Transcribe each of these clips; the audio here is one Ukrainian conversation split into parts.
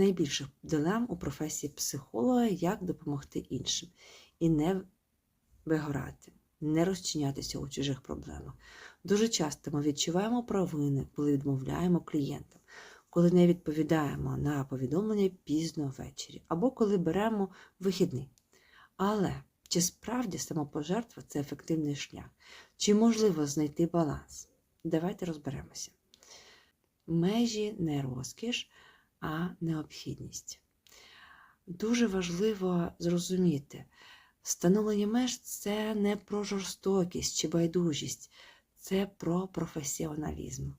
найбільших дилем у професії психолога, як допомогти іншим і не вигорати, не розчинятися у чужих проблемах. Дуже часто ми відчуваємо провини, коли відмовляємо клієнтам, коли не відповідаємо на повідомлення пізно ввечері, або коли беремо вихідний. Але чи справді самопожертва це ефективний шлях? Чи можливо знайти баланс? Давайте розберемося. Межі не розкіш, а необхідність. Дуже важливо зрозуміти, встановлення меж це не про жорстокість чи байдужість, це про професіоналізм.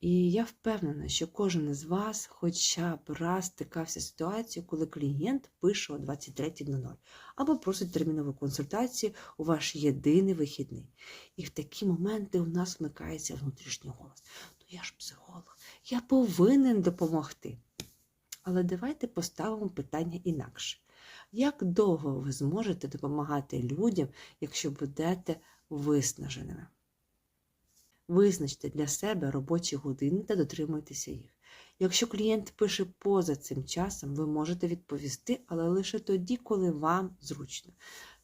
І я впевнена, що кожен із вас хоча б раз стикався з ситуацією, коли клієнт пише о 23.00 або просить термінову консультацію у ваш єдиний вихідний. І в такі моменти у нас вмикається внутрішній голос. Ну я ж психолог, я повинен допомогти. Але давайте поставимо питання інакше. Як довго ви зможете допомагати людям, якщо будете виснаженими? Визначте для себе робочі години та дотримуйтеся їх. Якщо клієнт пише поза цим часом, ви можете відповісти, але лише тоді, коли вам зручно.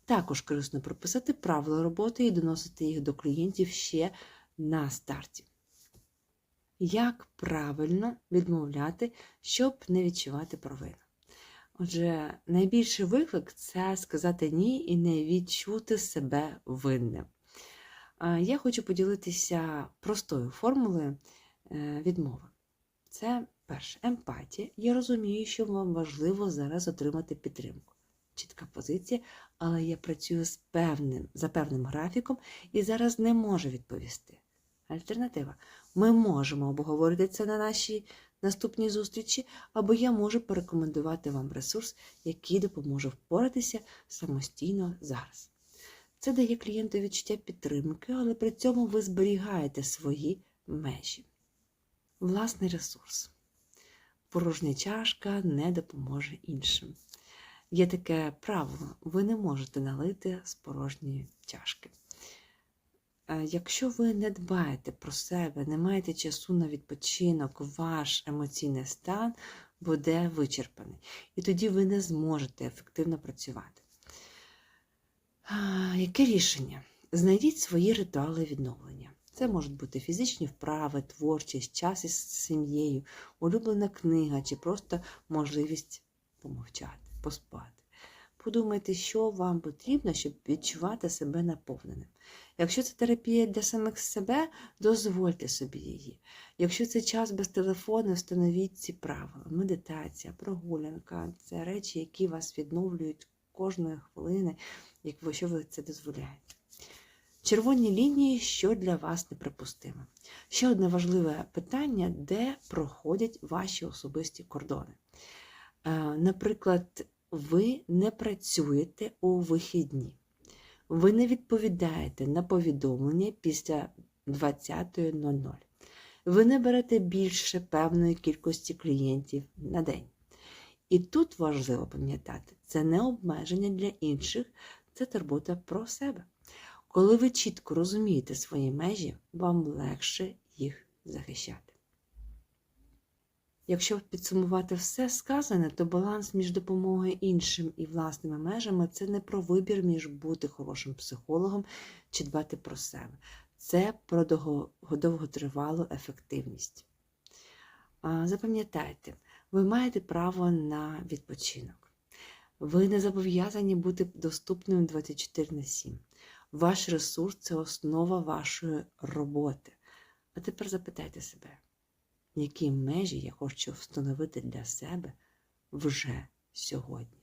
Також корисно прописати правила роботи і доносити їх до клієнтів ще на старті. Як правильно відмовляти, щоб не відчувати провину? Отже, найбільший виклик це сказати ні і не відчути себе винним. Я хочу поділитися простою формулою е, відмови. Це перше емпатія. Я розумію, що вам важливо зараз отримати підтримку. Чітка позиція, але я працюю з певним, за певним графіком і зараз не можу відповісти. Альтернатива. Ми можемо обговорити це на нашій наступній зустрічі, або я можу порекомендувати вам ресурс, який допоможе впоратися самостійно зараз. Це дає клієнту відчуття підтримки, але при цьому ви зберігаєте свої межі. Власний ресурс. Порожня чашка не допоможе іншим. Є таке правило, ви не можете налити з порожньої чашки. Якщо ви не дбаєте про себе, не маєте часу на відпочинок, ваш емоційний стан буде вичерпаний. І тоді ви не зможете ефективно працювати. Яке рішення? Знайдіть свої ритуали відновлення. Це можуть бути фізичні вправи, творчість, час із сім'єю, улюблена книга чи просто можливість помовчати, поспати. Подумайте, що вам потрібно, щоб відчувати себе наповненим. Якщо це терапія для самих себе, дозвольте собі її. Якщо це час без телефону, встановіть ці правила. Медитація, прогулянка це речі, які вас відновлюють кожної хвилини, якщо ви це дозволяєте. Червоні лінії, що для вас неприпустимо. Ще одне важливе питання, де проходять ваші особисті кордони. Е, наприклад, ви не працюєте у вихідні, ви не відповідаєте на повідомлення після 20.00. Ви не берете більше певної кількості клієнтів на день. І тут важливо пам'ятати, це не обмеження для інших, це турбота про себе. Коли ви чітко розумієте свої межі, вам легше їх захищати. Якщо підсумувати все сказане, то баланс між допомогою іншим і власними межами це не про вибір між бути хорошим психологом чи дбати про себе. Це про довготривалу ефективність. Запам'ятайте, ви маєте право на відпочинок. Ви не зобов'язані бути доступним 24 на 7. Ваш ресурс це основа вашої роботи. А тепер запитайте себе, які межі я хочу встановити для себе вже сьогодні.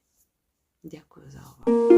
Дякую за увагу.